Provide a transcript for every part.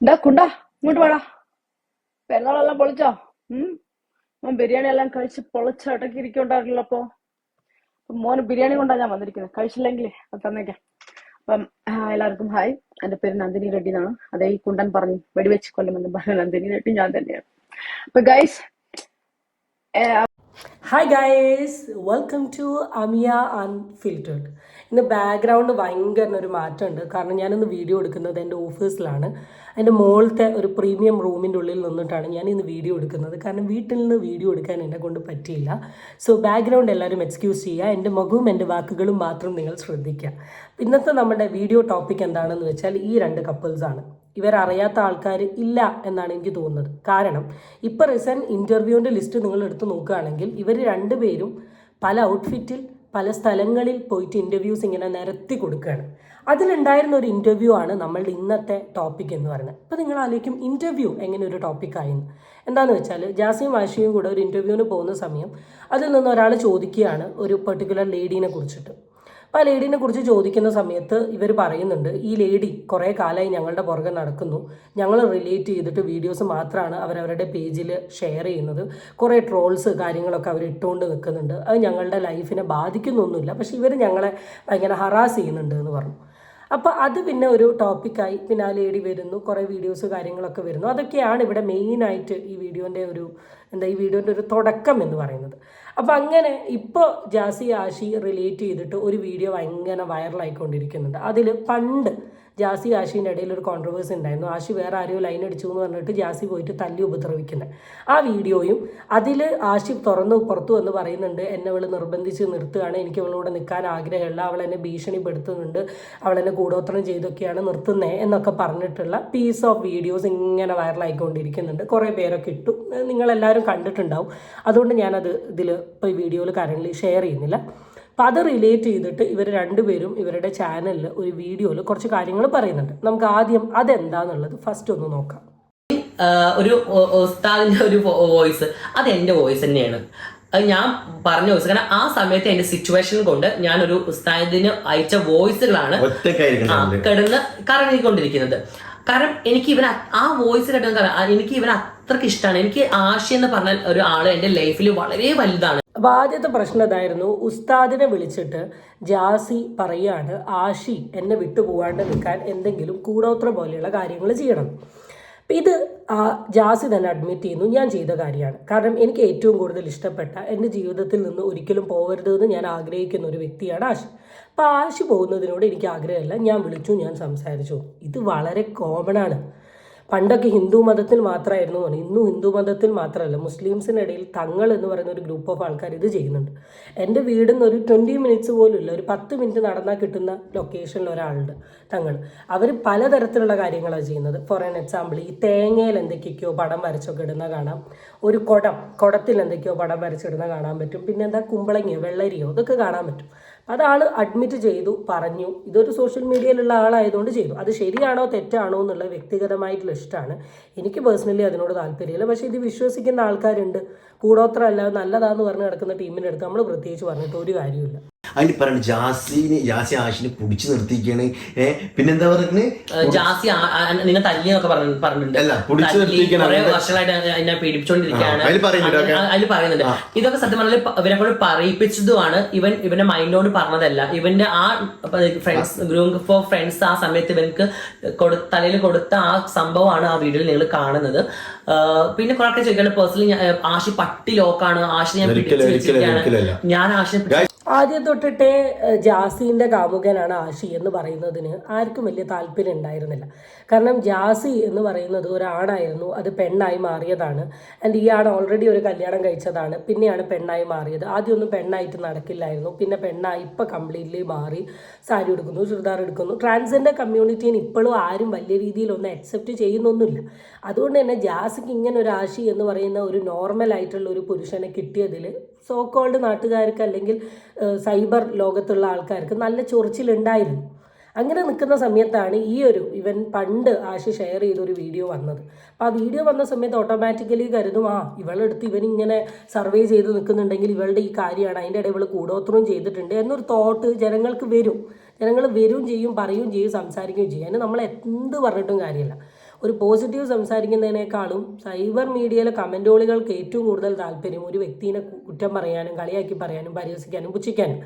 എന്താ കുണ്ടാ ഇങ്ങോട്ട് വേടാ. പെരുന്നാളെല്ലാം പൊളിച്ചോ? ഉം. ബിരിയാണി എല്ലാം കഴിച്ച് പൊളിച്ച അടക്കി ഇരിക്കുണ്ടായിരുന്നല്ലോ അപ്പൊ മോന് ബിരിയാണി കൊണ്ടാ ഞാൻ വന്നിരിക്കുന്നത്. കഴിച്ചില്ലെങ്കിൽ അത് തന്നേക്കാം. അപ്പം എല്ലാവർക്കും ഹായ്. എന്റെ പേര് നന്ദിനി റെഡ്ഡി എന്നാണ്. അതേ ഈ കുണ്ടൻ പറഞ്ഞു വെടിവെച്ച് കൊല്ലുമെന്ന് പറഞ്ഞ നന്ദിനി റെഡ്ഡി ഞാൻ തന്നെയാണ്. അപ്പൊ guys hi guys welcome to Amiya unfiltered ഇന്ന് ബാക്ക്ഗ്രൗണ്ട് ഭയങ്കര ഒരു മാറ്റമുണ്ട്. കാരണം ഞാനിന്ന് വീഡിയോ എടുക്കുന്നത് എന്റെ ഓഫീസിലാണ് എന്റെ മുകളിലത്തെ ഒരു പ്രീമിയം റൂമിന്റെ ഉള്ളിൽ നിന്നിട്ടാണ് ഞാൻ ഇന്ന് വീഡിയോ എടുക്കുന്നത്. കാരണം വീട്ടിൽ നിന്ന് വീഡിയോ എടുക്കാൻ എന്നെ കൊണ്ട് പറ്റിയില്ല. സോ ബാക്ക്ഗ്രൗണ്ട് എല്ലാവരും എക്സ്ക്യൂസ് ചെയ്യുക. എന്റെ മുഖവും എന്റെ വാക്കുകളും മാത്രം നിങ്ങൾ ശ്രദ്ധിക്കുക. ഇന്നത്തെ നമ്മുടെ വീഡിയോ ടോപ്പിക് എന്താണെന്ന് വെച്ചാൽ ഈ രണ്ട് കപ്പിൾസാണ് ഇവരറിയാത്ത ആൾക്കാർ ഇല്ല എന്നാണ് എനിക്ക് തോന്നുന്നത്. കാരണം ഇപ്പോൾ റീസെന്റ് ഇന്റർവ്യൂവിന്റെ ലിസ്റ്റ് നിങ്ങൾ എടുത്ത് നോക്കുകയാണെങ്കിൽ ഇവർ രണ്ടുപേരും പല ഔട്ട്ഫിറ്റിൽ പല സ്ഥലങ്ങളിൽ പോയിട്ട് ഇന്റർവ്യൂസ് ഇങ്ങനെ നിരത്തി കൊടുക്കുകയാണ്. അതിലുണ്ടായിരുന്ന ഒരു ഇന്റർവ്യൂ ആണ് നമ്മളുടെ ഇന്നത്തെ ടോപ്പിക് എന്ന് പറയുന്നത്. അപ്പോൾ നിങ്ങൾ ആലോചിക്കും ഇന്റർവ്യൂ എങ്ങനെ ഒരു ടോപ്പിക്കായിരുന്നു എന്താണെന്ന് വെച്ചാൽ ജാസിയും വാഷിയും കൂടെ ഒരു ഇന്റർവ്യൂവിന് പോകുന്ന സമയം അതിൽ നിന്ന് ഒരാൾ ചോദിക്കുകയാണ് ഒരു പെർട്ടിക്കുലർ ലേഡീനെ കുറിച്ചിട്ട്. അപ്പോൾ ആ ലേഡീനെ കുറിച്ച് ചോദിക്കുന്ന സമയത്ത് ഇവർ പറയുന്നുണ്ട് ഈ ലേഡി കുറേ കാലമായി ഞങ്ങളുടെ പുറകെ നടക്കുന്നു. ഞങ്ങൾ റിലേറ്റ് ചെയ്തിട്ട് വീഡിയോസ് മാത്രമാണ് അവരവരുടെ പേജിൽ ഷെയർ ചെയ്യുന്നത്. കുറേ ട്രോൾസ് കാര്യങ്ങളൊക്കെ അവർ ഇട്ടുകൊണ്ട് നിൽക്കുന്നുണ്ട് അത് ഞങ്ങളുടെ ലൈഫിനെ ബാധിക്കുന്നൊന്നുമില്ല. പക്ഷേ ഇവർ ഞങ്ങളെ ഭയങ്കര ഹറാസ് ചെയ്യുന്നുണ്ട് എന്ന് പറഞ്ഞു. അപ്പോൾ അത് പിന്നെ ഒരു ടോപ്പിക്കായി പിന്നെ ആ ലേഡി വരുന്നു. കുറേ വീഡിയോസ് കാര്യങ്ങളൊക്കെ വരുന്നു. അതൊക്കെയാണ് ഇവിടെ മെയിനായിട്ട് ഈ വീഡിയോന്റെ ഒരു എന്താ ഈ വീഡിയോന്റെ ഒരു തുടക്കം എന്ന് പറയുന്നത്. അപ്പോൾ അങ്ങനെ ഇപ്പോൾ ജാസി ആഷി റിലേറ്റ് ചെയ്തിട്ട് ഒരു വീഡിയോ ഭയങ്കര വൈറലായിക്കൊണ്ടിരിക്കുന്നുണ്ട് അതിൽ പണ്ട് ജാസി ആഷിന്റെ ഇടയിൽ ഒരു കോൺട്രവേഴ്സി ഉണ്ടായിരുന്നു. ആഷി വേറെ ആരെയോ ലൈൻ അടിച്ചു എന്ന് പറഞ്ഞിട്ട് ജാസി പോയിട്ട് തല്ലി ഉപദ്രവിക്കുന്നത് ആ വീഡിയോയും അതിൽ ആഷി തുറന്ന് പുറത്തു വന്ന് പറയുന്നുണ്ട് എന്നെ അവൾ നിർബന്ധിച്ച് നിർത്തുകയാണ്. എനിക്ക് അവളോട് നിൽക്കാൻ ആഗ്രഹമില്ല. അവൾ എന്നെ ഭീഷണിപ്പെടുത്തുന്നുണ്ട്. അവൾ എന്നെ കൂടോത്രം ചെയ്തൊക്കെയാണ് നിർത്തുന്നത് എന്നൊക്കെ പറഞ്ഞിട്ടുള്ള പീസ് ഓഫ് വീഡിയോസ് ഇങ്ങനെ വൈറലായിക്കൊണ്ടിരിക്കുന്നുണ്ട് കുറേ പേരൊക്കെ ഇട്ടു. നിങ്ങളെല്ലാവരും കണ്ടിട്ടുണ്ടാവും. അതുകൊണ്ട് ഞാനത് ഇതിൽ ഇപ്പോൾ ഈ വീഡിയോയിൽ കറന്റ് ഷെയർ ചെയ്യുന്നില്ല. അപ്പം അത് റിലേറ്റ് ചെയ്തിട്ട് ഇവർ രണ്ടുപേരും ഇവരുടെ ചാനലിൽ ഒരു വീഡിയോയിൽ കുറച്ച് കാര്യങ്ങൾ പറയുന്നുണ്ട്. നമുക്ക് ആദ്യം അതെന്താന്നുള്ളത് ഫസ്റ്റ് ഒന്ന് നോക്കാം. ഒരു ഉസ്താദിന്റെ ഉസ്താദിന്റെ ഒരു വോയിസ് അത് എന്റെ വോയിസ് തന്നെയാണ്. അത് ഞാൻ പറഞ്ഞ വോയിസ് കാരണം ആ സമയത്ത് എന്റെ സിറ്റുവേഷൻ കൊണ്ട് ഞാൻ ഒരു ഉസ്താദിന് അയച്ച വോയിസുകളാണ് കിടന്ന് കറങ്ങിക്കൊണ്ടിരിക്കുന്നത്. കാരണം എനിക്ക് ഇവൻ ആ വോയിസ് കിട്ടുന്ന കാരണം എനിക്ക് ഇവൻ അത്രയ്ക്ക് ഇഷ്ടമാണ് എനിക്ക് ആശി എന്ന് പറഞ്ഞ ഒരു ആൾ എന്റെ ലൈഫിൽ വളരെ വലുതാണ്. അപ്പോൾ ആദ്യത്തെ പ്രശ്നം ഇതായിരുന്നു. ഉസ്താദിനെ വിളിച്ചിട്ട് ജാസി പറയാണ് ആഷി എന്നെ വിട്ടു പോകാണ്ട് നിൽക്കാൻ എന്തെങ്കിലും കൂടോത്രം പോലെയുള്ള കാര്യങ്ങൾ ചെയ്യണം. ഇത് ജാസി തന്നെ അഡ്മിറ്റ് ചെയ്യുന്നു ഞാൻ ചെയ്ത കാര്യമാണ്. കാരണം എനിക്ക് ഏറ്റവും കൂടുതൽ ഇഷ്ടപ്പെട്ട എന്റെ ജീവിതത്തിൽ നിന്ന് ഒരിക്കലും പോകരുത് എന്ന് ഞാൻ ആഗ്രഹിക്കുന്ന ഒരു വ്യക്തിയാണ് ആഷി അപ്പോൾ ആഷി പോകുന്നതിനോട് എനിക്ക് ആഗ്രഹമില്ല. ഞാൻ വിളിച്ചു ഞാൻ സംസാരിച്ചു. ഇത് വളരെ കോമൺ ആണ്. പണ്ടൊക്കെ ഹിന്ദു മതത്തിൽ മാത്രമായിരുന്നു പറഞ്ഞു. ഇന്നും ഹിന്ദു മതത്തിൽ മാത്രമല്ല മുസ്ലിംസിനിടയിൽ തങ്ങൾ എന്ന് പറയുന്ന ഒരു ഗ്രൂപ്പ് ഓഫ് ആൾക്കാർ ഇത് ചെയ്യുന്നുണ്ട്. എന്റെ വീടിൽ നിന്ന് ഒരു ട്വന്റി മിനിറ്റ്സ് പോലും ഇല്ല. ഒരു പത്ത് മിനിറ്റ് നടന്നാൽ കിട്ടുന്ന ലൊക്കേഷനിൽ ഒരാളുണ്ട് തങ്ങൾ. അവർ പലതരത്തിലുള്ള കാര്യങ്ങളാണ് ചെയ്യുന്നത്. ഫോർ ആൻ എക്സാമ്പിൾ ഈ തേങ്ങയിൽ എന്തൊക്കെയൊക്കെയോ പടം വരച്ചൊക്കെ ഇടുന്ന കാണാം. ഒരു കുടം കുടത്തിൽ എന്തൊക്കെയോ പടം വരച്ചിടുന്ന കാണാൻ പറ്റും. പിന്നെ എന്താ? കുമ്പളങ്ങിയോ വെള്ളരിയോ ഇതൊക്കെ കാണാൻ പറ്റും. അത് അഡ്മിറ്റ് ചെയ്തു പറഞ്ഞു. ഇതൊരു സോഷ്യൽ മീഡിയയിലുള്ള ആളായതുകൊണ്ട് ചെയ്തു. അത് ശരിയാണോ തെറ്റാണോ എന്നുള്ള വ്യക്തിഗതമായിട്ടുള്ള ഇഷ്ടമാണ് എനിക്ക് പേഴ്സണലി അതിനോട് താല്പര്യമില്ല. പക്ഷേ ഇത് വിശ്വസിക്കുന്ന ആൾക്കാരുണ്ട്. കൂടോത്രമല്ല നല്ലതാന്ന് പറഞ്ഞ് കിടക്കുന്ന ടീമിന്റെ അടുത്ത് നമ്മൾ പ്രത്യേകിച്ച് പറഞ്ഞിട്ട് ഒരു കാര്യമില്ല അതിന് പറയുന്നത് ജാസിന് ജാസി ആഷിനെ പിടിച്ചു നിർത്തിക്കാണ് ഏഹ് പിന്നെന്താ പറയുന്നത് ജാസി നിന്നെ തല്ലിയെന്നൊക്കെ പറഞ്ഞു പറഞ്ഞിട്ടുണ്ട്. അല്ല, പിടിച്ച് വർഷങ്ങളായിട്ട് അതിനെ- അതിൽ പീഡിപ്പിച്ചുകൊണ്ടിരിക്കുകയാണ് പറയുന്നുണ്ട് ഇതൊക്കെ സത്യം പറഞ്ഞാൽ ഇവരെ കൊണ്ട് പറയിപ്പിച്ചതുമാണ് ഇവൻ ഇവന്റെ മൈൻഡോട് പറഞ്ഞതല്ല. ഇവന്റെ ആ ഫ്രണ്ട്സ് ഗ്രൂപ്പ് ഫോർ ഫ്രണ്ട്സ് ആ സമയത്ത് ഇവർക്ക് കൊടു- തലയിൽ കൊടുത്ത ആ സംഭവമാണ് ആ വീഡിയോയിൽ നിങ്ങൾ കാണുന്നത്. പിന്നെ കുറെ ചോദിക്കാണ് പേഴ്സണലി ആശി പട്ടി ലോക്കാണ് ആശി ഞാൻ ഞാൻ പിടിച്ച് ആദ്യം തൊട്ടിട്ടേ ജാസിന്റെ കാമുകനാണ് ആഷി എന്ന് പറയുന്നതിന് ആർക്കും വലിയ താല്പര്യം ഉണ്ടായിരുന്നില്ല. കാരണം ജാസി എന്ന് പറയുന്നത് ഒരാണായിരുന്നു അത് പെണ്ണായി മാറിയതാണ്. ആൻഡ് ഈ ആൺ ഓൾറെഡി ഒരു കല്യാണം കഴിച്ചതാണ് പിന്നെയാണ് പെണ്ണായി മാറിയത്. ആദ്യമൊന്നും പെണ്ണായിട്ട് നടക്കില്ലായിരുന്നു പിന്നെ പെണ്ണായി ഇപ്പം കംപ്ലീറ്റ്ലി മാറി സാരി എടുക്കുന്നു ചുരിദാർ എടുക്കുന്നു. ട്രാൻസ്ജെൻഡർ കമ്മ്യൂണിറ്റീനെ ഇപ്പോഴും ആരും വലിയ രീതിയിലൊന്നും അക്സെപ്റ്റ് ചെയ്യുന്നൊന്നുമില്ല. അതുകൊണ്ട് തന്നെ ജാസിക്ക് ഇങ്ങനെ ഒരു ആശി എന്ന് പറയുന്ന ഒരു നോർമൽ ആയിട്ടുള്ള ഒരു പുരുഷനെ കിട്ടിയതിൽ സോ കോൾഡ് നാട്ടുകാർക്ക് അല്ലെങ്കിൽ സൈബർ ലോകത്തുള്ള ആൾക്കാർക്ക് നല്ല ചൊറിച്ചിലുണ്ടായിരുന്നു. അങ്ങനെ നിൽക്കുന്ന സമയത്താണ് ഈ ഒരു ഇവൻ പണ്ട് ആശി ഷെയർ ചെയ്തൊരു വീഡിയോ വന്നത്. അപ്പോൾ ആ വീഡിയോ വന്ന സമയത്ത് ഓട്ടോമാറ്റിക്കലി കരുതും ആ ഇവളെടുത്ത് ഇവൻ ഇങ്ങനെ സർവേ ചെയ്ത് നിൽക്കുന്നുണ്ടെങ്കിൽ ഇവളുടെ ഈ കാര്യമാണ് അതിന്റെ ഇടയിൽ ഇവൾ കൂടോത്രവും ചെയ്തിട്ടുണ്ട് എന്നൊരു തോട്ട് ജനങ്ങൾക്ക് വരും. ജനങ്ങൾ വരും ചെയ്യും പറയും ചെയ്യും സംസാരിക്കുകയും ചെയ്യും. അതിന് നമ്മൾ എന്ത് പറഞ്ഞിട്ടും കാര്യമില്ല. ഒരു പോസിറ്റീവ് സംസാരിക്കുന്നതിനേക്കാളും സൈബർ മീഡിയയിലെ കമന്റോളികൾക്ക് ഏറ്റവും കൂടുതൽ താല്പര്യം ഒരു വ്യക്തിനെ കുറ്റം പറയാനും കളിയാക്കി പറയാനും പരിഹസിക്കാനും പുച്ഛിക്കാനും.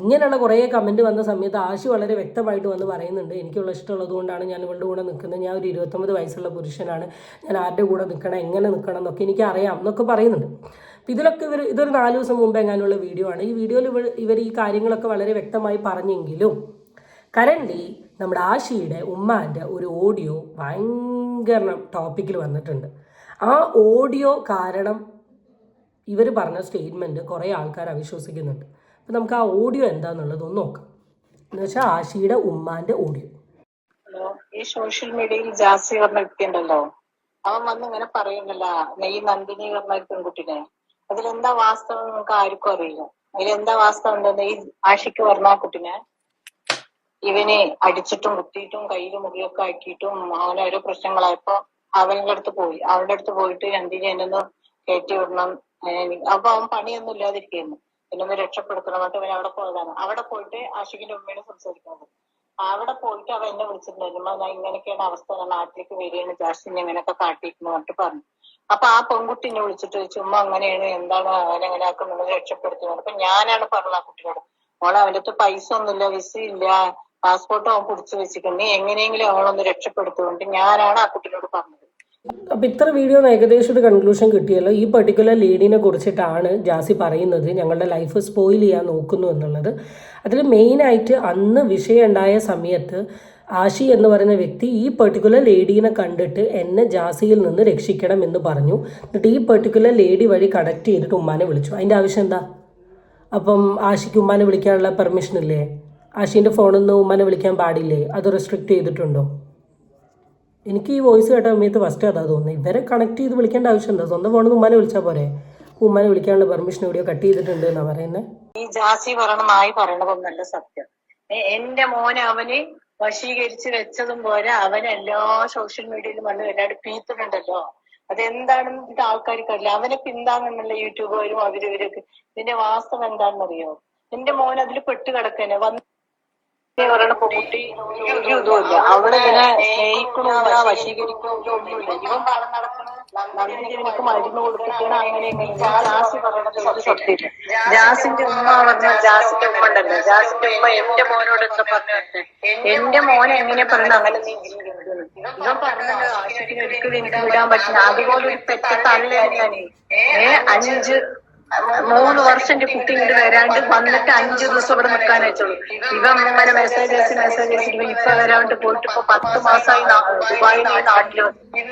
ഇങ്ങനെയുള്ള കുറേ കമന്റ് വന്ന സമയത്ത് ആശു വളരെ വ്യക്തമായിട്ട് വന്ന് പറയുന്നുണ്ട്. എനിക്കുള്ള ഇഷ്ടമുള്ളത് കൊണ്ടാണ് ഞാൻ ഇവളുടെ കൂടെ നിൽക്കുന്നത്. ഞാൻ ഒരു ഇരുപത്തൊമ്പത് വയസ്സുള്ള പുരുഷനാണ്. ഞാൻ ആരുടെ കൂടെ നിൽക്കണം എങ്ങനെ നിൽക്കണം എന്നൊക്കെ എനിക്കറിയാം എന്നൊക്കെ പറയുന്നുണ്ട്. അപ്പോൾ ഇതിലൊക്കെ ഇവർ ഇതൊരു നാല് ദിവസം മുമ്പ് എങ്ങാനുള്ള വീഡിയോ ആണ്. ഈ വീഡിയോയിൽ ഇവർ ഇവർ ഈ കാര്യങ്ങളൊക്കെ വളരെ വ്യക്തമായി പറഞ്ഞെങ്കിലും കറന്റ് നമ്മുടെ ആഷിയുടെ ഉമ്മാന്റെ ഒരു ഓഡിയോ ഭയങ്കര ടോപ്പിക്കിൽ വന്നിട്ടുണ്ട്. ആ ഓഡിയോ കാരണം ഇവർ പറഞ്ഞ സ്റ്റേറ്റ്മെന്റ് കുറേ ആൾക്കാർ അവിശ്വസിക്കുന്നുണ്ട്. അപ്പം നമുക്ക് ആ ഓഡിയോ എന്താണെന്നുള്ളത് ഒന്ന് നോക്കാം. എന്ന് വെച്ചാൽ ആഷിയുടെ ഉമ്മാന്റെ ഓഡിയോ. ഹലോ ഈ സോഷ്യൽ മീഡിയയിൽ ജാസി പറഞ്ഞ വ്യക്തിയുണ്ടല്ലോ അവൻ വന്ന് ഇങ്ങനെ പറയുന്നില്ല ഈ നന്ദിനി പറഞ്ഞ പെൺകുട്ടിനെ. അതിലെന്താ വാസ്തവം നമുക്ക് ആർക്കും അറിയില്ല. അതിലെന്താ വാസ്തവം ഉണ്ടെന്ന് ഈ ആഷിക്ക് പറഞ്ഞ ആ കുട്ടിനെ? ഇവനെ അടിച്ചിട്ടും കുത്തിയിട്ടും കയ്യിൽ മുറിയൊക്കെ ആക്കിയിട്ടും അങ്ങനെ ഓരോ പ്രശ്നങ്ങളായപ്പോ അവന്റെ അടുത്ത് പോയി. അവന്റെ അടുത്ത് പോയിട്ട് എന്തിനു എന്നൊന്ന് കയറ്റി വിടണം. അപ്പൊ അവൻ പണിയൊന്നും ഇല്ലാതിരിക്കുന്നു എന്നൊന്ന് രക്ഷപ്പെടുത്തണം. എന്നിട്ട് അവൻ അവിടെ പോയതാണ്. അവിടെ പോയിട്ട് ആഷിഖിന്റെ ഉമ്മയോട് സംസാരിക്കുന്നത് അവിടെ പോയിട്ട് അവൻ എന്നെ വിളിച്ചിട്ടുണ്ടായിരുന്നു. ഞാൻ ഇങ്ങനെയൊക്കെയാണ് അവസ്ഥ. നാട്ടിലേക്ക് വരികയാണ്. ജാസ്റ്റിൻ ഇങ്ങനെയൊക്കെ കാട്ടിയിരിക്കുന്നു എന്നിട്ട് പറഞ്ഞു. അപ്പൊ ആ പെൺകുട്ടി എന്നെ വിളിച്ചിട്ട് ചുമ്മാ അങ്ങനെയാണ്. എന്താണ് അവനെങ്ങനെ ആക്കുന്നത് രക്ഷപ്പെടുത്തുന്നത് അപ്പൊ ഞാനാണ് പറഞ്ഞത് ആ കുട്ടിയോട്. മോളെ അവന്റെ അടുത്ത് പൈസ ഒന്നുമില്ല. വിസ പാസ്പോർട്ട് അവൻ പിടിച്ചു വെച്ചിട്ടുണ്ട്. നീ എങ്ങനെയെങ്കിലും അവളൊന്ന് രക്ഷപ്പെടുത്തുകൊണ്ട് ഞാനാണ് ആ കുട്ടിയോട് പറഞ്ഞത്. അപ്പോൾ ഇത്ര വീഡിയോ ഏകദേശം ഒരു കൺക്ലൂഷൻ കിട്ടിയല്ലോ. ഈ പെർട്ടിക്കുലർ ലേഡിനെ കുറിച്ചിട്ടാണ് ജാസി പറയുന്നത്. ഞങ്ങളുടെ ലൈഫ് സ്പോയിൽ ചെയ്യാൻ നോക്കുന്നു എന്നുള്ളത്. അതിൽ മെയിനായിട്ട് അന്ന് വിഷയം ഉണ്ടായ സമയത്ത് ആഷി എന്ന് പറയുന്ന വ്യക്തി ഈ പെർട്ടിക്കുലർ ലേഡീനെ കണ്ടിട്ട് എന്നെ ജാസിയിൽ നിന്ന് രക്ഷിക്കണം എന്ന് പറഞ്ഞു. എന്നിട്ട് ഈ പെർട്ടിക്കുലർ ലേഡി വഴി കണക്ട് ചെയ്തിട്ട് ഉമ്മാനെ വിളിച്ചു. അതിന്റെ ആവശ്യം എന്താ? അപ്പം ആഷിക്ക് ഉമ്മാനെ വിളിക്കാനുള്ള പെർമിഷൻ ഇല്ലേ? ആഷീന്റെ ഫോണിൽ നിന്ന് ഉമ്മനെ വിളിക്കാൻ പാടില്ലേ? അത് റെസ്ട്രിക്റ്റ് ചെയ്തിട്ടുണ്ടോ? എനിക്ക് ഈ വോയിസ് കേട്ട സമയത്ത് ഫസ്റ്റ് അതാ തോന്നുന്നത് ഇവരെ കണക്ട് ചെയ്ത് വിളിക്കേണ്ട ആവശ്യം എന്താ സ്വന്തം ഫോണിൽ നിന്ന് ഉമ്മനെ വിളിച്ചാൽ പോരെ? ഉമ്മനെ വിളിക്കാനുള്ള പെർമിഷൻ എവിടെയോ കട്ട് ചെയ്തിട്ടുണ്ട് എന്നാ പറയുന്നത് ഈ ജാസി പറയണ നായി പറയണതൊന്നല്ല സത്യം. എന്റെ മോനെ അവന് വശീകരിച്ച് വെച്ചതും പോരാ. അവൻ എല്ലാ സോഷ്യൽ മീഡിയയിലും വന്ന് എല്ലാവരും പീത്തുന്നുണ്ടല്ലോ. അതെന്താണെന്ന് ഇത് ആൾക്കാർക്ക് അറിയില്ല അവനെ പിന്താങ്ങുന്നുള്ള യൂട്യൂബുകാരും അവരും ഇവരൊക്കെ. ഇതിന്റെ വാസ്തവം എന്താണെന്നറിയോ? എന്റെ മോൻ അതിൽ പെട്ട് കിടക്കനെ. വന്ന് പറയണ പെൺകുട്ടി ഒരു ഇതുമില്ല അവിടെ ഇങ്ങനെ സ്നേഹിക്കണമില്ല വശീകരിക്കണമില്ല ഇവൻ നന്ദിനി എനിക്ക് ജാസിന്റെ ഉമ്മ പറഞ്ഞ ജാസിന്റെ ഉമ്മ ഉണ്ടല്ലോ ജാസിന്റെ ഉമ്മ എന്റെ മോനോട് എന്താ പറഞ്ഞേ എന്റെ മോനെ എങ്ങനെ പറഞ്ഞു അങ്ങനെ നീ ജീവിക്കുന്നത് ആശുപത്രി ഒരിക്കലും എനിക്ക് വിടാൻ പറ്റില്ല അതുപോലെ ഒരു പെറ്റ തള്ളയാണ് ഞാൻ അഞ്ച് മൂന്ന് വർഷം എന്റെ കുട്ടി ഇങ്ങോട്ട് വരാണ്ട് വന്നിട്ട് അഞ്ചു ദിവസം ഇവിടെ നിൽക്കാൻ അയച്ചുള്ളൂ ഇവ ഇങ്ങനെ മെസ്സേജ് അയച്ച് മെസ്സേജ് അയച്ചിട്ട് ഇപ്പൊ വരാണ്ട് പോയിട്ട് ഇപ്പൊ പത്ത് മാസമായി ദുബായിൽ നാട്ടിൽ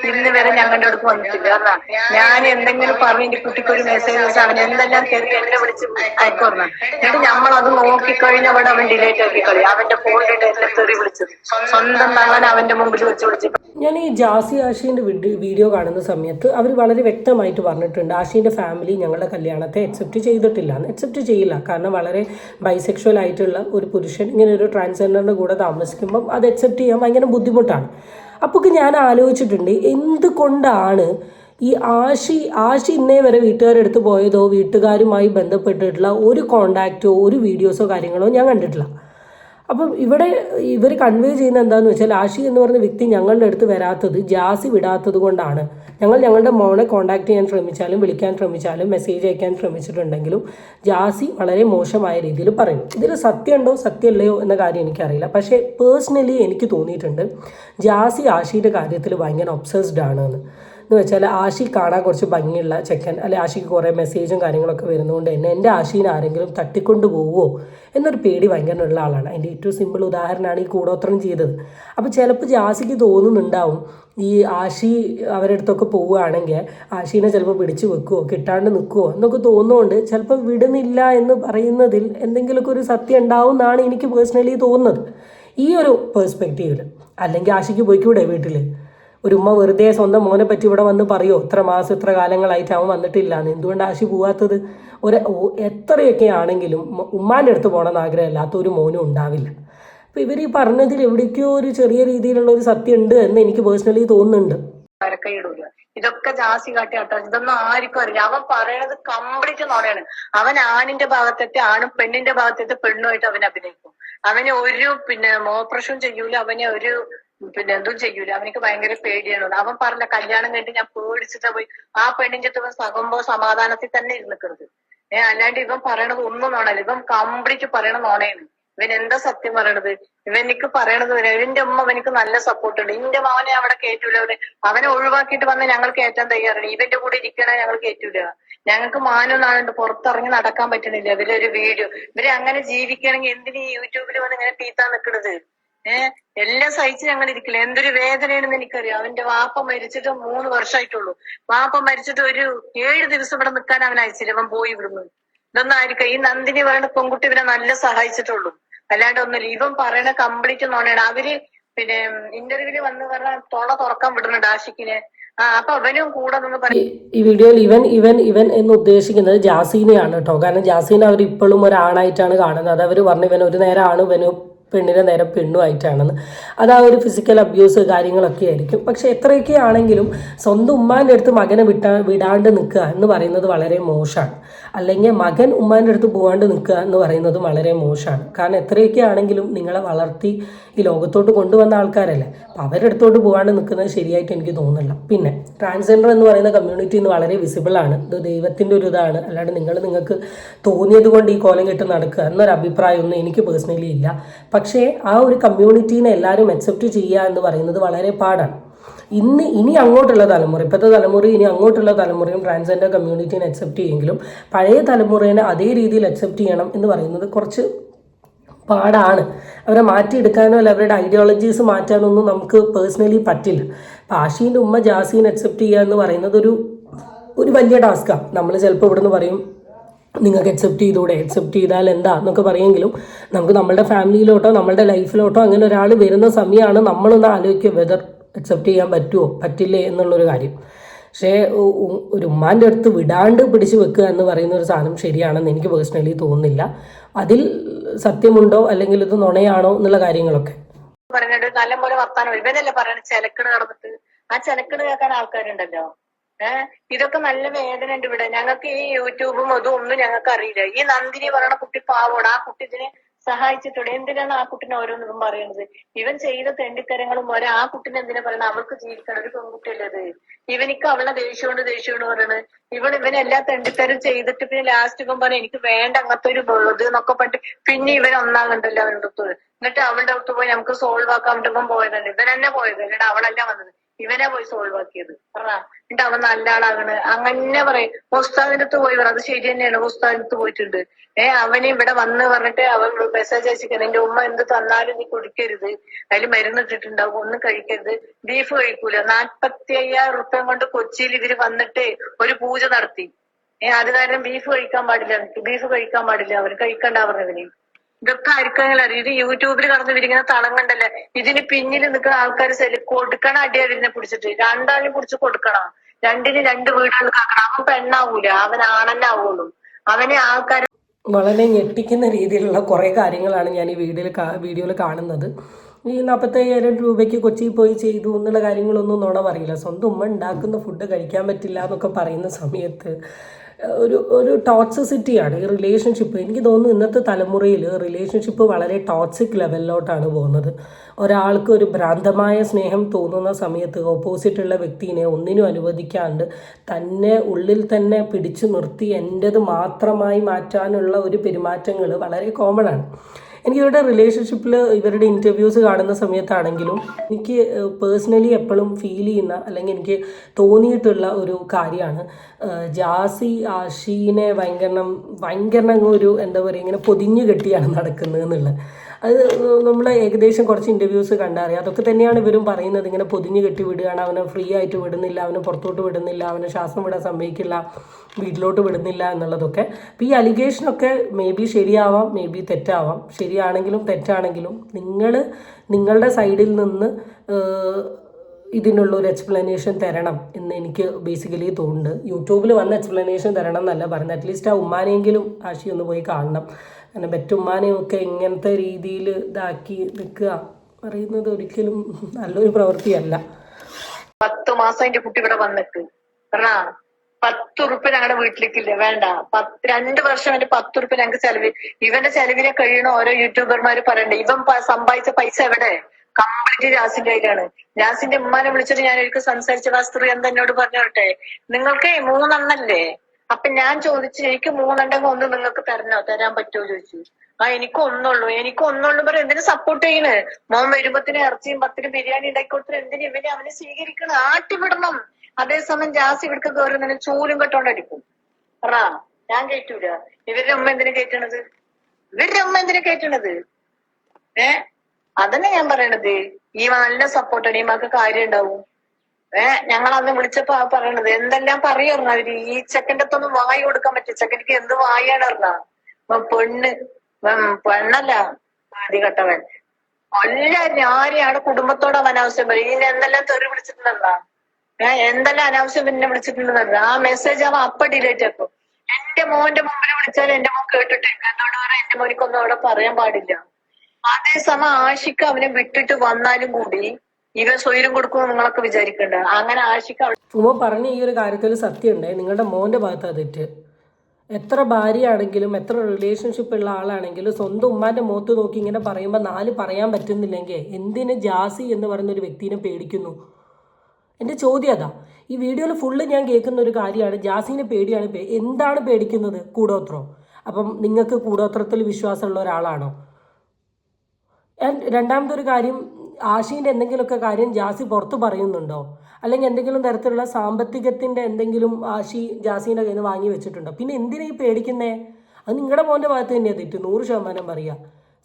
ഇന്ന് വരെ ഞങ്ങളുടെ അടുത്ത് വന്നിട്ടില്ല കാരണം ഞാൻ എന്തെങ്കിലും പറഞ്ഞ് എന്റെ കുട്ടിക്ക് ഒരു മെസ്സേജ് അയച്ചാൽ അവൻ എന്തെല്ലാം തെറി എന്നെ വിളിച്ച് അയക്കുറഞ്ഞ എന്നിട്ട് നമ്മൾ അത് നോക്കിക്കഴിഞ്ഞ അവിടെ അവൻ ഡിലേറ്റ് ആക്കി കളി അവന്റെ ഫോണിലിട്ട് എന്നെ തെറി വിളിച്ചു സ്വന്തം തള്ളൻ അവന്റെ മുമ്പിൽ വെച്ച് വിളിച്ചു ഞാൻ ഈ ജാസി ആഷീന്റെ വീഡിയോ കാണുന്ന സമയത്ത് അവർ വളരെ വ്യക്തമായിട്ട് പറഞ്ഞിട്ടുണ്ട്. ആഷീന്റെ ഫാമിലി ഞങ്ങളുടെ കല്യാണത്തെ അക്സെപ്റ്റ് ചെയ്തിട്ടില്ല. അക്സെപ്റ്റ് ചെയ്യില്ല. കാരണം വളരെ ബൈസെക്ഷൽ ആയിട്ടുള്ള ഒരു പുരുഷൻ ഇങ്ങനെ ഒരു ട്രാൻസ്ജെൻഡറിന്റെ കൂടെ താമസിക്കുമ്പം അത് അക്സെപ്റ്റ് ചെയ്യാൻ ഭയങ്കര ബുദ്ധിമുട്ടാണ്. അപ്പോൾ ഞാൻ ആലോചിച്ചിട്ടുണ്ട് എന്തുകൊണ്ടാണ് ഈ ആശി ആശി ഇന്നേ വരെ വീട്ടുകാരെടുത്ത് പോയതോ വീട്ടുകാരുമായി ബന്ധപ്പെട്ടിട്ടുള്ള ഒരു കോണ്ടാക്റ്റോ ഒരു വീഡിയോസോ കാര്യങ്ങളോ ഞാൻ കണ്ടിട്ടില്ല. അപ്പം ഇവിടെ ഇവർ കൺവേ ചെയ്യുന്ന എന്താണെന്ന് വെച്ചാൽ ആഷി എന്ന് പറയുന്ന വ്യക്തി ഞങ്ങളുടെ അടുത്ത് വരാത്തത് ജാസി വിടാത്തത് കൊണ്ടാണ്. ഞങ്ങൾ ഞങ്ങളുടെ മോനെ കോൺടാക്ട് ചെയ്യാൻ ശ്രമിച്ചാലും വിളിക്കാൻ ശ്രമിച്ചാലും മെസ്സേജ് അയക്കാൻ ശ്രമിച്ചിട്ടുണ്ടെങ്കിലും ജാസി വളരെ മോശമായ രീതിയിൽ പറയും. ഇതിൽ സത്യമുണ്ടോ സത്യമല്ലയോ എന്ന കാര്യം എനിക്കറിയില്ല. പക്ഷേ പേഴ്സണലി എനിക്ക് തോന്നിയിട്ടുണ്ട് ജാസി ആഷിയുടെ കാര്യത്തിൽ ഭയങ്കര ഒബ്സസ്ഡ് ആണ് എന്ന് എന്ന് വെച്ചാൽ ആഷി കാണാൻ കുറച്ച് ഭംഗിയുള്ള ചെക്കൻ അല്ലെ ആഷിക്ക് കുറേ മെസ്സേജും കാര്യങ്ങളൊക്കെ വരുന്നതുകൊണ്ട് തന്നെ എന്റെ ആഷീനെ ആരെങ്കിലും തട്ടിക്കൊണ്ട് പോവുമോ എന്നൊരു പേടി ഭയങ്കര ഉള്ള ആളാണ്. അതിന്റെ ഏറ്റവും സിമ്പിൾ ഉദാഹരണമാണ് ഈ കൂടോത്രം ചെയ്തത്. അപ്പോൾ ചിലപ്പോൾ ജാസിക്ക് തോന്നുന്നുണ്ടാവും ഈ ആഷി അവരുടെ അടുത്തൊക്കെ പോവുകയാണെങ്കിൽ ആഷീനെ ചിലപ്പോൾ പിടിച്ചു വെക്കുമോ കിട്ടാണ്ട് നിൽക്കുമോ എന്നൊക്കെ തോന്നുന്നുണ്ട് ചിലപ്പോൾ വിടുന്നില്ല എന്ന് പറയുന്നതിൽ എന്തെങ്കിലുമൊക്കെ ഒരു സത്യം ഉണ്ടാവും എന്നാണ് എനിക്ക് പേഴ്സണലി തോന്നുന്നത്. ഈ ഒരു പേഴ്സ്പെക്റ്റീവിൽ അല്ലെങ്കിൽ ആഷിക്ക് പോയിക്കൂടെ വീട്ടിൽ ഒരു ഉമ്മ വെറുതെ സ്വന്തം മോനെ പറ്റി ഇവിടെ വന്ന് പറയോ? ഇത്ര മാസം ഇത്ര കാലങ്ങളായിട്ട് അവൻ വന്നിട്ടില്ല. എന്ന് എന്തുകൊണ്ട് ആശി പോവാത്തത്? ഒരു എത്രയൊക്കെ ആണെങ്കിലും ഉമ്മ- ഉമ്മാന്റെ അടുത്ത് പോകണമെന്ന് ആഗ്രഹമില്ലാത്ത ഒരു മോനും ഉണ്ടാവില്ല. അപ്പോൾ ഇവർ ഈ പറഞ്ഞതിൽ എവിടേക്കോ ഒരു ചെറിയ രീതിയിലുള്ള ഒരു സത്യം ഉണ്ട് എന്ന് എനിക്ക് പേഴ്സണലി തോന്നുന്നുണ്ട്. ഇതൊക്കെ ജാസി കാട്ടിയാട്ടോ. ഇതൊന്നും ആർക്കും അറിയില്ല. അവൻ പറയണത് കംപ്ലീറ്റ് നോണയാണ്. അവൻ ആണിന്റെ ഭാഗത്തെത്തെ ആണും പെണ്ണിന്റെ ഭാഗത്തെത്തെ പെണ്ണുമായിട്ട് അവൻ അഭിനയിക്കും. അവനെ ഒരു പിന്നെ മോപ്രഷവും ചെയ്യൂല. അവനെ ഒരു പിന്നെ എന്തും ചെയ്യൂല. അവനിക്ക് ഭയങ്കര പേടിയാണ്. അവൻ പറഞ്ഞ കല്യാണം കഴിഞ്ഞ് ഞാൻ പേടിച്ചിട്ടാ പോയി. ആ പെണ്ണിന്റെ അടുത്ത് സകുമ്പോ സമാധാനത്തിൽ തന്നെ ഇരുന്നിക്കരുത് ഏഹ് അല്ലാണ്ട് ഇവൻ പറയണത് ഒന്നും നോണല്ല. ഇവൻ കംപ്ലീറ്റ് പറയണ നോണയാണ് ഇവൻ എന്താ സത്യം പറയണത്? ഇവനിക്ക് പറയണത് ഇവന്റെ ഉമ്മ അവനിക്ക് നല്ല സപ്പോർട്ട് ഉണ്ട് ഇന്റെ മോനെ അവിടെ കേറ്റൂല അവനെ. അവനെ ഒഴിവാക്കിയിട്ട് വന്ന് ഞങ്ങൾ കയറ്റാൻ തയ്യാറാണ്. ഇവന്റെ കൂടെ ഇരിക്കണ ഞങ്ങൾ കയറ്റൂല ഞങ്ങൾക്ക് മാനം നാളുണ്ട് പുറത്തിറങ്ങി നടക്കാൻ പറ്റണില്ല. ഇവരൊരു വീഡിയോ. ഇവരെ അങ്ങനെ ജീവിക്കണമെങ്കിൽ എന്തിനു യൂട്യൂബിൽ വന്ന് ഇങ്ങനെ തീത്താൻ നിക്കണത്? ഏഹ് എല്ലാം സഹിച്ച് ഞങ്ങൾ ഇരിക്കില്ല എന്തൊരു വേദനയാണെന്ന് എനിക്കറിയാം. അവന്റെ വാപ്പ മരിച്ചിട്ട് മൂന്ന് വർഷമായിട്ടുള്ളൂ. വാപ്പ മരിച്ചിട്ട് ഒരു ഏഴ് ദിവസം ഇവിടെ നിൽക്കാൻ അവൻ അയച്ചില്ല. അവൻ പോയി ഇവിടുന്ന്. ഇതൊന്നും ആയിരിക്കും ഈ നന്ദിനി പറയുന്ന പെൺകുട്ടി ഇവനെ നല്ല സഹായിച്ചിട്ടുള്ളൂ. അല്ലാണ്ട് ഒന്നുമില്ല. ഇവൻ പറയണ കംപ്ലീറ്റ് നോണയാണ് അവർ പിന്നെ ഇന്റർവ്യൂവിൽ വന്ന് പറഞ്ഞ തൊള തുറക്കാൻ വിടുന്നുണ്ട് ആഷിക്കിനെ. ഈ- വീഡിയോയിൽ ഇവൻ ഇവൻ ഇവൻ എന്ന് ഉദ്ദേശിക്കുന്നത് ജാസീനെയാണ് കേട്ടോ. കാരണം ജാസീനെ അവർ ഇപ്പോഴും ഒരാണായിട്ടാണ് കാണുന്നത്. അത് അവർ പറഞ്ഞു ഇവൻ ഒരു നേരം ആണ് ഇവന് പെണ്ണിനെ നേരെ പെണ്ണുമായിട്ടാണെന്ന്. അത് ആ ഒരു ഫിസിക്കൽ അബ്യൂസ് കാര്യങ്ങളൊക്കെ ആയിരിക്കും. പക്ഷെ എത്രയൊക്കെ ആണെങ്കിലും സ്വന്തം ഉമ്മാന്റെ അടുത്ത് മകനെ വിട്ടാ വിടാണ്ട് നിൽക്കുക എന്ന് പറയുന്നത് വളരെ മോശമാണ്. അല്ലെങ്കിൽ മകൻ ഉമ്മാന്റെ അടുത്ത് പോകാണ്ട് നിൽക്കുക എന്ന് പറയുന്നതും വളരെ മോശമാണ്. കാരണം എത്രയൊക്കെ ആണെങ്കിലും നിങ്ങളെ വളർത്തി ഈ ലോകത്തോട്ട് കൊണ്ടുവന്ന ആൾക്കാരല്ലേ. അപ്പം അവരുടെ അടുത്തോട്ട് പോകാണ്ട് നിൽക്കുന്നത് ശരിയായിട്ട് എനിക്ക് തോന്നുന്നില്ല. പിന്നെ ട്രാൻസ്ജെൻഡർ എന്ന് പറയുന്ന കമ്മ്യൂണിറ്റി ഇന്ന് വളരെ വിസിബിളാണ് ഇത് ദൈവത്തിന്റെ ഒരു ഇതാണ്. അല്ലാണ്ട് നിങ്ങൾ നിങ്ങൾക്ക് തോന്നിയത് കൊണ്ട് ഈ കോലം കെട്ട് നടക്കുക എന്നൊരു അഭിപ്രായമൊന്നും എനിക്ക് പേഴ്സണലി ഇല്ല. പക്ഷേ ആ ഒരു കമ്മ്യൂണിറ്റീനെ എല്ലാവരും അക്സെപ്റ്റ് ചെയ്യുക എന്ന് പറയുന്നത് വളരെ പാടാണ്. ഇന്ന് ഇനി അങ്ങോട്ടുള്ള തലമുറ ഇപ്പോഴത്തെ തലമുറ ഇനി അങ്ങോട്ടുള്ള തലമുറയും ട്രാൻസ്ജെൻഡർ കമ്മ്യൂണിറ്റീനെ അക്സെപ്റ്റ് ചെയ്യുമെങ്കിലും പഴയ തലമുറേനെ അതേ രീതിയിൽ അക്സെപ്റ്റ് ചെയ്യണം എന്ന് പറയുന്നത് കുറച്ച് പാടാണ്. അവരെ മാറ്റിയെടുക്കാനോ അല്ല അവരുടെ ഐഡിയോളജീസ് മാറ്റാനോ ഒന്നും നമുക്ക് പേഴ്സണലി പറ്റില്ല. അപ്പം ആഷീന്റെ ഉമ്മ ജാസീൻ അക്സെപ്റ്റ് ചെയ്യുക എന്ന് പറയുന്നത് ഒരു ഒരു വലിയ ടാസ്ക്കാണ് നമ്മൾ ചിലപ്പോൾ ഇവിടുന്ന് പറയും നിങ്ങൾക്ക് അക്സെപ്റ്റ് ചെയ്തൂടെ? അക്സെപ്റ്റ് ചെയ്താൽ എന്താ? എന്നൊക്കെ പറയുമെങ്കിലും നമുക്ക് നമ്മളുടെ ഫാമിലിയിലോട്ടോ നമ്മളുടെ ലൈഫിലോട്ടോ അങ്ങനെ ഒരാൾ വരുന്ന സമയമാണ് നമ്മളൊന്ന് ആലോചിക്കുക വെതർ അക്സെപ്റ്റ് ചെയ്യാൻ പറ്റുമോ പറ്റില്ലേ എന്നുള്ളൊരു കാര്യം. പക്ഷേ ഒരു ഉമ്മാന്റെ അടുത്ത് വിടാണ്ട് പിടിച്ചു വെക്കുക എന്ന് പറയുന്ന ഒരു സാധനം ശരിയാണെന്ന് എനിക്ക് പേഴ്സണലി തോന്നുന്നില്ല. അതിൽ സത്യമുണ്ടോ? അല്ലെങ്കിൽ ഇത് നുണയാണോ? എന്നുള്ള കാര്യങ്ങളൊക്കെ. പറഞ്ഞിട്ട് നല്ലപോലെ വർത്താനം. ഇവനല്ലേ പറയണത്? ചിലക്കട് നടന്നിട്ട് ആ ചെലക്കണ് കേൾക്കാൻ ആൾക്കാരുണ്ടല്ലോ. ഏഹ് ഇതൊക്കെ നല്ല വേദന ഉണ്ട് ഇവിടെ. ഞങ്ങൾക്ക് ഈ യൂട്യൂബും അതും ഒന്നും ഞങ്ങൾക്ക് അറിയില്ല. ഈ നന്ദിനി പറയണ കുട്ടി പാവോട് ആ കുട്ടി ഇതിനെ സഹായിച്ചിട്ടുണ്ട്. എന്തിനാണ് ആ കുട്ടിനെ ഓരോന്നും പറയുന്നത്? ഇവൻ ചെയ്ത തെണ്ടിത്തരങ്ങളും ഓരോ ആ കുട്ടിനെ എന്തിനാ പറയണത് അവൾക്ക് ജീവിക്കണം ഒരു പെൺകുട്ടിയല്ലത് ഇവനിക്ക് അവളെ ദേഷ്യമുണ്ട് ദേഷ്യമുണ്ട് പറയണത് ഇവൻ ഇവനെല്ലാം തെണ്ടിത്തരം ചെയ്തിട്ട് പിന്നെ ലാസ്റ്റ് ഇവൻ പറഞ്ഞു എനിക്ക് വേണ്ട അങ്ങനത്തെ ഒരു ഇത് എന്നൊക്കെ പറഞ്ഞിട്ട് പിന്നെ ഇവൻ ഒന്നാകണ്ടല്ലോ അവന്റെ അടുത്ത് എന്നിട്ട് അവളുടെ അടുത്ത് പോയി നമുക്ക് സോൾവ് ആക്കാൻ വേണ്ടി ഇവൻ പോയതല്ലേ? ഇവൻ തന്നെ പോയത് എന്നിട്ട് അവളല്ല വന്നത്. ഇവനെ പോയി സോൾവ് ആക്കിയത്. എന്നിട്ട് അവൻ നല്ല ആളാകണ് അങ്ങനെ പറയും. ഉസ്താദിന്റെ അടുത്ത് പോയി പറ അത് ശരി തന്നെയാണ്. ഉസ്താദിന്റെ അടുത്ത് പോയിട്ടുണ്ട്. ഏ അവന് ഇവിടെ വന്ന് പറഞ്ഞിട്ട് അവൻ മെസ്സേജ് അയച്ചിരിക്കുന്നത് എന്റെ ഉമ്മ എന്ത് തന്നാലും നീ കുടിക്കരുത്. അതിൽ മരുന്ന് ഇട്ടിട്ടുണ്ടാവും. ഒന്നും കഴിക്കരുത്. ബീഫ് കഴിക്കൂല. നാൽപ്പത്തി അയ്യായിരം റുപ്യ കൊണ്ട് കൊച്ചിയിൽ ഇവർ വന്നിട്ട് ഒരു പൂജ നടത്തി. ഏഹ് അത് കാരണം ബീഫ് കഴിക്കാൻ പാടില്ല. ബീഫ് കഴിക്കാൻ പാടില്ല. അവർ കഴിക്കണ്ട പറഞ്ഞവന് ഇതൊക്കെ ആർക്കെങ്കിലും അറിയാം ഇത് യൂട്യൂബിൽ കടന്നു വിരിക്കുന്ന കണ്ടല്ലേ? ഇതിന് പിന്നിൽ നിൽക്കുന്ന ആൾക്കാർ കൊടുക്കണ അടിയാ ഇതിനെ പിടിച്ചിട്ട്. രണ്ടാളിനും പിടിച്ച് കൊടുക്കണം. രണ്ടിന് രണ്ട് വീടുകൾ കാക്കണം. അവൻ പെണ്ണാവൂല. അവൻ ആണെന്നെ ആവുള്ളൂ. അവനെ ആൾക്കാർ വളരെ ഞെട്ടിക്കുന്ന രീതിയിലുള്ള കുറേ കാര്യങ്ങളാണ് ഞാൻ ഈ വീഡിയോയിൽ വീഡിയോയിൽ കാണുന്നത്. ഈ നാൽപ്പത്തയ്യായിരം രൂപയ്ക്ക് കൊച്ചിയിൽ പോയി ചെയ്തു എന്നുള്ള കാര്യങ്ങളൊന്നും നുണ പറയില്ല. സ്വന്തം ഉമ്മ ഉണ്ടാക്കുന്ന ഫുഡ് കഴിക്കാൻ പറ്റില്ല എന്നൊക്കെ പറയുന്ന സമയത്ത് ഒരു ഒരു ടോക്സിസിറ്റിയാണ് ഈ റിലേഷൻഷിപ്പ് എനിക്ക് തോന്നുന്നു ഇന്നത്തെ തലമുറയിൽ റിലേഷൻഷിപ്പ് വളരെ ടോക്സിക് ലെവലിലോട്ടാണ് പോകുന്നത്. ഒരാൾക്ക് ഒരു ഭ്രാന്തമായ സ്നേഹം തോന്നുന്ന സമയത്ത് ഓപ്പോസിറ്റുള്ള വ്യക്തിനെ ഒന്നിനും അനുവദിക്കാണ്ട് തന്നെ ഉള്ളിൽ തന്നെ പിടിച്ചു നിർത്തി എന്റേത് മാത്രമായി മാറ്റാനുള്ള ഒരു പെരുമാറ്റങ്ങൾ വളരെ കോമൺ ആണ്. എനിക്ക് ഇവരുടെ റിലേഷൻഷിപ്പിൽ ഇവരുടെ ഇന്റർവ്യൂസ് കാണുന്ന സമയത്താണെങ്കിലും എനിക്ക് പേഴ്സണലി എപ്പോഴും ഫീൽ ചെയ്യുന്ന അല്ലെങ്കിൽ എനിക്ക് തോന്നിയിട്ടുള്ള ഒരു കാര്യമാണ്. ജാസി ആഷീനെ ഭയങ്കരണം ഭയങ്കര ഒരു എന്താ പറയുക ഇങ്ങനെ പൊതിഞ്ഞു കെട്ടിയാണ് നടക്കുന്നത് എന്നുള്ളത്. അത് നമ്മൾ ഏകദേശം കുറച്ച് ഇന്റർവ്യൂസ് കണ്ടറിയാം. അതൊക്കെ തന്നെയാണ് ഇവരും പറയുന്നത്. ഇങ്ങനെ പൊതിഞ്ഞ് കെട്ടി വിടുകയാണ്. അവനെ ഫ്രീ ആയിട്ട് വിടുന്നില്ല. അവനെ പുറത്തോട്ട് വിടുന്നില്ല. അവനെ ശ്വാസം വിടാൻ സമ്മതിക്കില്ല. വീട്ടിലോട്ട് വിടുന്നില്ല എന്നുള്ളതൊക്കെ. അപ്പോൾ ഈ അലിഗേഷനൊക്കെ മേ ബി ശരിയാവാം മേ ബി തെറ്റാവാം. ശരിയാണെങ്കിലും തെറ്റാണെങ്കിലും നിങ്ങൾ നിങ്ങളുടെ സൈഡിൽ നിന്ന് ഇതിനുള്ള ഒരു എക്സ്പ്ലനേഷൻ തരണം എന്ന് എനിക്ക് ബേസിക്കലി തോന്നുന്നുണ്ട്. യൂട്യൂബിൽ വന്ന എക്സ്പ്ലനേഷൻ തരണം എന്നല്ല പറഞ്ഞത്. അറ്റ്ലീസ്റ്റ് ആ ഉമ്മാനെങ്കിലും ആശി ഒന്ന് പോയി കാണണം. കാരണം ബെറ്റുമ്മാനെയും ഒക്കെ ഇങ്ങനത്തെ രീതിയിൽ ഇതാക്കി നിൽക്കുക. പറയുന്നത് ഒരിക്കലും നല്ലൊരു പ്രവൃത്തിയല്ല. പത്ത് മാസം എന്റെ കുട്ടി ഇവിടെ വന്നിട്ട്. പത്ത് ഉറുപ്പ് ഞങ്ങളുടെ വീട്ടിലേക്കില്ല? വേണ്ട. പത്ത് രണ്ട് വർഷം എന്റെ പത്ത് ഉറുപ്പ് ഞങ്ങൾക്ക് ചെലവ്. ഇവന്റെ ചെലവിനെ കഴിയണ ഓരോ യൂട്യൂബർമാർ പറയണ്ടേ. ഇവൻ സമ്പാദിച്ച പൈസ എവിടെ? കംപ്ലീറ്റ് ജാസിന്റെ കയ്യിലാണ്. ജാസിന്റെ ഉമ്മാനെ വിളിച്ചിട്ട് ഞാൻ ഒരിക്കൽ സംസാരിച്ച ആ സ്ത്രീ എന്താ എന്നോട് പറഞ്ഞോട്ടെ നിങ്ങൾക്ക് മൂന്നെണ്ണല്ലേ? അപ്പൊ ഞാൻ ചോദിച്ചു എനിക്ക് മൂന്നെണ്ണം ഒന്ന് നിങ്ങൾക്ക് തരണോ? തരാൻ പറ്റുമോ ചോദിച്ചു. ആ എനിക്ക് ഒന്നുള്ളൂ എനിക്ക് ഒന്നുള്ളൂ പറയും എന്തിനു സപ്പോർട്ട് ചെയ്യണ്? മോൻ വരുമ്പത്തിന് ഇറച്ചിയും പത്തിന് ബിരിയാണി ഉണ്ടാക്കി കൊടുത്തിട്ട് എന്തിനു ഇവനെ അവനെ സ്വീകരിക്കണം? ആട്ടിവിടണം. അതേസമയം ജാസ് ഇവിടുത്തെ കയറുന്നതിന് ചൂലും കെട്ടോണ്ടടിക്കും പറ ഞാൻ കേട്ടൂല ഇവരുടെ അമ്മ എന്തിനു കേട്ടണത് ഇവരുടെ അമ്മ എന്തിനു കേട്ടണത് ഏ? അതന്നെ ഞാൻ പറയണത്. ഈ നല്ല സപ്പോർട്ടാണ് ഈ കാര്യം ഉണ്ടാവും? ഏ ഞങ്ങൾ അന്ന് വിളിച്ചപ്പോ ആ പറയണത് എന്തെല്ലാം പറയുന്നു അവർ ഈ ചെക്കന്റെ അടുത്തൊന്നും വായി കൊടുക്കാൻ പറ്റും ചെക്കനിക്ക് എന്ത് വായാണ് അറിഞ്ഞ പെണ്ണ് പെണ്ണല്ല പെണ്ണല്ല കെട്ടവൻ എല്ലാരും ആരെയാണ് കുടുംബത്തോട് അവൻ അനാവശ്യം പറയും. ഇനി എന്തെല്ലാം തെറി വിളിച്ചിട്ടുണ്ടെന്നാ? ഏഹ് എന്തെല്ലാം അനാവശ്യം പിന്നെ വിളിച്ചിട്ടുണ്ടെന്ന്? ആ മെസ്സേജ് അവൻ അപ്പ ഡിലേറ്റ് ആക്കും. എന്റെ മോന്റെ മുമ്പിൽ വിളിച്ചാൽ എന്റെ മോൻ കേട്ടിട്ടേക്ക് എന്നോട് പറയാൻ എന്റെ മോനിക്കൊന്നും അവിടെ പറയാൻ പാടില്ല. അതേസമയം ആഷിക്ക് അവനെ വിട്ടിട്ട് വന്നാലും കൂടി ഇവൻ സ്വൈരം കൊടുക്കുമെന്ന് നിങ്ങളൊക്കെ വിചാരിക്കണ്ട. അങ്ങനെ അവിടെ ഉമ്മ പറഞ്ഞ ഈ ഒരു കാര്യത്തിൽ സത്യമുണ്ടേ. നിങ്ങളുടെ മോന്റെ ഭാഗത്ത് തെറ്റ്. എത്ര ഭാര്യയാണെങ്കിലും എത്ര റിലേഷൻഷിപ്പ് ഉള്ള ആളാണെങ്കിലും സ്വന്തം ഉമ്മാന്റെ മുഖത്ത് നോക്കി ഇങ്ങനെ പറയുമ്പോൾ നാല് പറയാൻ പറ്റുന്നില്ലെങ്കിൽ എന്തിന് ജാസി എന്ന് പറയുന്ന ഒരു വ്യക്തിനെ പേടിക്കുന്നു? എന്റെ ചോദ്യം അതാ. ഈ വീഡിയോയിൽ ഫുള്ള് ഞാൻ കേൾക്കുന്ന ഒരു കാര്യമാണ്. ജാസിനെ പേടിയാണ് പേ എന്താണ് പേടിക്കുന്നത്? കൂടോത്രം. അപ്പം നിങ്ങൾക്ക് കൂടോത്രത്തിൽ വിശ്വാസമുള്ള ഒരാളാണോ? രണ്ടാമത്തെ ഒരു കാര്യം ആശീന്റെ എന്തെങ്കിലുമൊക്കെ കാര്യം ജാസി പുറത്ത് പറയുന്നുണ്ടോ? അല്ലെങ്കിൽ എന്തെങ്കിലും തരത്തിലുള്ള സാമ്പത്തികത്തിന്റെ എന്തെങ്കിലും ആശി ജാസീന്റെ കയ്യിൽ നിന്ന് വാങ്ങി വെച്ചിട്ടുണ്ടോ? പിന്നെ എന്തിനാ ഈ പേടിക്കുന്നേ? അത് നിങ്ങളുടെ മോന്റെ ഭാഗത്ത് തന്നെയാണ് തെറ്റ്. നൂറ് ശതമാനം പറയുക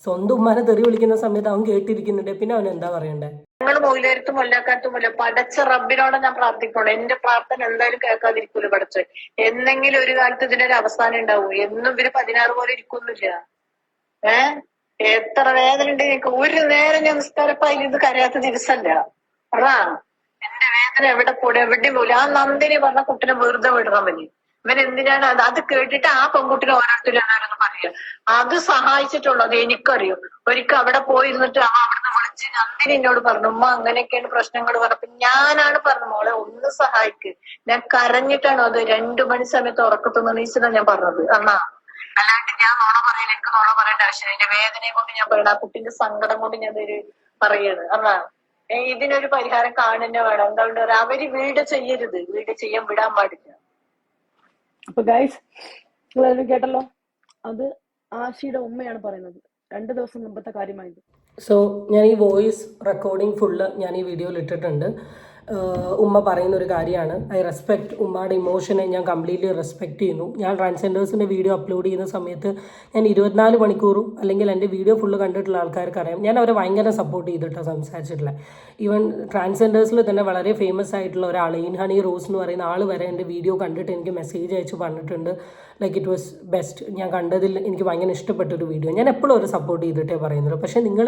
സ്വന്തം ഉമ്മാനെ തെറി വിളിക്കുന്ന സമയത്ത് അവൻ കേട്ടിരിക്കുന്നുണ്ട്. പിന്നെ അവൻ എന്താ പറയണ്ടേ? ഞങ്ങൾ മൊയിലേരത്തും കൊല്ലാക്കാത്തുമില്ല പടച്ച റബ്ബിനോട് ഞാൻ പ്രാർത്ഥിക്കണം. എന്റെ പ്രാർത്ഥന എന്തായാലും കേൾക്കാതിരിക്കൂല പടച്ച. എന്നെങ്കിലും ഒരു കാലത്ത് ഇതിനൊരു അവസാനം ഉണ്ടാവും. എന്നും ഇവർ പതിനാറ് പോലെ ഇരിക്കുന്നില്ല ഏ? എത്ര വേദന ഉണ്ട് എനിക്ക് ഒരു നേരം ഞാൻ നിസ്കാരപ്പായി ഇത് കരയാത്ത ദിവസമല്ല അതാ. എന്റെ വേദന എവിടെ പോലും എവിടെ പോലും ആ നന്ദിനി പറഞ്ഞ കുട്ടിനെ വെറുതെ വിടണം മതി ഇവൻ എന്തിനാണ് അത്? അത് കേട്ടിട്ട് ആ പെൺകുട്ടിനെ ഓരോരുത്തരും എന്നാണെന്ന് പറയുക അത് സഹായിച്ചിട്ടുള്ളത് എനിക്കറിയും. ഒരിക്കൽ അവിടെ പോയിരുന്നിട്ട് ആ അവിടുന്ന് വിളിച്ച് നന്ദിനി എന്നോട് പറഞ്ഞു ഉമ്മ അങ്ങനെയൊക്കെയാണ് പ്രശ്നങ്ങൾ പറഞ്ഞപ്പോ ഞാനാണ് പറഞ്ഞു മോളെ ഒന്ന് സഹായിക്ക്. ഞാൻ കരഞ്ഞിട്ടാണോ അത്? രണ്ടു മണി സമയത്ത് ഉറക്കത്തുനിന്ന് നീച്ചതാ ഞാൻ പറഞ്ഞത്. അന്നാ അല്ലാണ്ട് ഞാൻ നോണ പറയില്ല എനിക്ക് ആവശ്യമില്ല എന്റെ വേദനയും കൊണ്ട് ഞാൻ പറയണം. ആ കുട്ടിന്റെ സങ്കടം കൊണ്ട് ഞാൻ ഒരു പറയാണ്. അതാ ഇതിനൊരു പരിഹാരം കാണുന്നെ വേണം. എന്താണ്ട് അവർ വീട് ചെയ്യരുത്. വീട് ചെയ്യാൻ വിടാൻ പാടില്ല. അപ്പൊ ഗൈസ് നിങ്ങളെല്ലാവരും കേട്ടല്ലോ? അത് ആശിയുടെ ഉമ്മയാണ് പറയുന്നത്. രണ്ട് ദിവസം മുമ്പത്തെ കാര്യമായത് സോ ഞാൻ ഈ വോയിസ് റെക്കോർഡിംഗ് ഫുള്ള് ഞാൻ ഈ വീഡിയോയിൽ ഇട്ടിട്ടുണ്ട്. ഉമ്മ പറയുന്ന ഒരു കാര്യമാണ്. ഐ റെസ്പെക്ട് ഉമ്മയുടെ ഇമോഷനെ ഞാൻ കംപ്ലീറ്റ്ലി റെസ്പെക്ട് ചെയ്യുന്നു. ഞാൻ ട്രാൻസ്ജെൻഡേഴ്സിന്റെ വീഡിയോ അപ്ലോഡ് ചെയ്യുന്ന സമയത്ത് ഞാൻ ഇരുപത്തിനാല് മണിക്കൂറും അല്ലെങ്കിൽ എന്റെ വീഡിയോ ഫുള്ള് കണ്ടിട്ടുള്ള ആൾക്കാർക്ക് അറിയാം ഞാൻ അവരെ ഭയങ്കര സപ്പോർട്ട് ചെയ്തിട്ടാണ് സംസാരിച്ചിട്ടുള്ള. ഈവൻ ട്രാൻസ്ജെൻഡേഴ്സിൽ തന്നെ വളരെ ഫേമസ് ആയിട്ടുള്ള ഒരാൾ ഇൻ ഹണി റോസ് എന്ന് പറയുന്ന ആൾ വരെ എന്റെ വീഡിയോ കണ്ടിട്ട് എനിക്ക് മെസ്സേജ് അയച്ച് പറഞ്ഞിട്ടുണ്ട്. ലൈക്ക് ഇറ്റ് വാസ് ബെസ്റ്റ് ഞാൻ കണ്ടതിൽ എനിക്ക് ഭയങ്കര ഇഷ്ടപ്പെട്ട ഒരു വീഡിയോ ഞാൻ എപ്പോഴും അവരെ സപ്പോർട്ട് ചെയ്തിട്ടേ പറയുന്നുള്ളൂ പക്ഷേ നിങ്ങൾ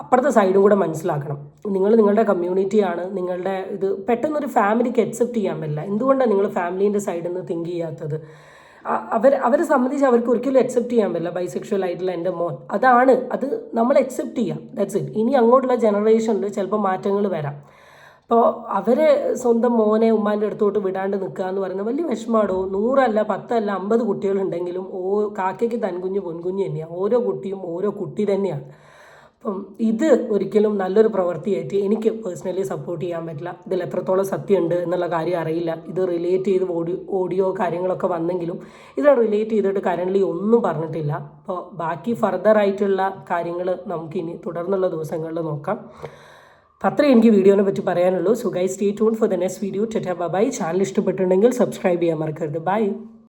അപ്പുറത്തെ സൈഡും കൂടെ മനസ്സിലാക്കണം. നിങ്ങൾ നിങ്ങളുടെ കമ്മ്യൂണിറ്റിയാണ് നിങ്ങളുടെ ഇത് പെട്ടെന്നൊരു ഫാമിലിക്ക് അക്സെപ്റ്റ് ചെയ്യാൻ പറ്റില്ല. എന്തുകൊണ്ടാണ് നിങ്ങൾ ഫാമിലീന്റെ സൈഡിൽ നിന്ന് തിങ്ക് ചെയ്യാത്തത്? അവർ അവരെ സംബന്ധിച്ച് അവർക്ക് ഒരിക്കലും അക്സെപ്റ്റ് ചെയ്യാൻ പറ്റില്ല. ബൈസെക്ഷൽ ആയിട്ടുള്ള എന്റെ മോൻ. അതാണ്. അത് നമ്മൾ അക്സെപ്റ്റ് ചെയ്യാം. ദാറ്റ്സ് ഇറ്റ് ഇനി അങ്ങോട്ടുള്ള ജനറേഷനിൽ ചിലപ്പോൾ മാറ്റങ്ങൾ വരാം. അപ്പോൾ അവരെ സ്വന്തം മോനെ ഉമ്മാന്റെ അടുത്തോട്ട് വിടാണ്ട് നിൽക്കുക എന്ന് പറയുന്നത് വലിയ വിഷമാടോ നൂറല്ല പത്തല്ല അമ്പത് കുട്ടികളുണ്ടെങ്കിലും ഓ കാക്കയ്ക്ക് തൻകുഞ്ഞ് പൊൻകുഞ്ഞ് തന്നെയാണ് ഓരോ കുട്ടിയും ഓരോ കുട്ടി തന്നെയാണ്. അപ്പം ഇത് ഒരിക്കലും നല്ലൊരു പ്രവൃത്തിയായിട്ട് എനിക്ക് പേഴ്സണലി സപ്പോർട്ട് ചെയ്യാൻ പറ്റില്ല. ഇതിൽ എത്രത്തോളം സത്യമുണ്ട് എന്നുള്ള കാര്യം അറിയില്ല. ഇത് റിലേറ്റ് ചെയ്ത് ഓഡിയോ ഓഡിയോ കാര്യങ്ങളൊക്കെ വന്നെങ്കിലും ഇത് റിലേറ്റ് ചെയ്തിട്ട് കറന്റ്ലി ഒന്നും പറഞ്ഞിട്ടില്ല. അപ്പോൾ ബാക്കി ഫർദർ ആയിട്ടുള്ള കാര്യങ്ങൾ നമുക്കിനി തുടർന്നുള്ള ദിവസങ്ങളിൽ നോക്കാം. അത്ര എനിക്ക് വീഡിയോനെ പറ്റി പറയാനുള്ളൂ. So stay tuned for the next video tata bye channel ഇഷ്ടപ്പെട്ടിട്ടുണ്ടെങ്കിൽ സബ്സ്ക്രൈബ് ചെയ്യാൻ മറക്കരുത്. ബൈ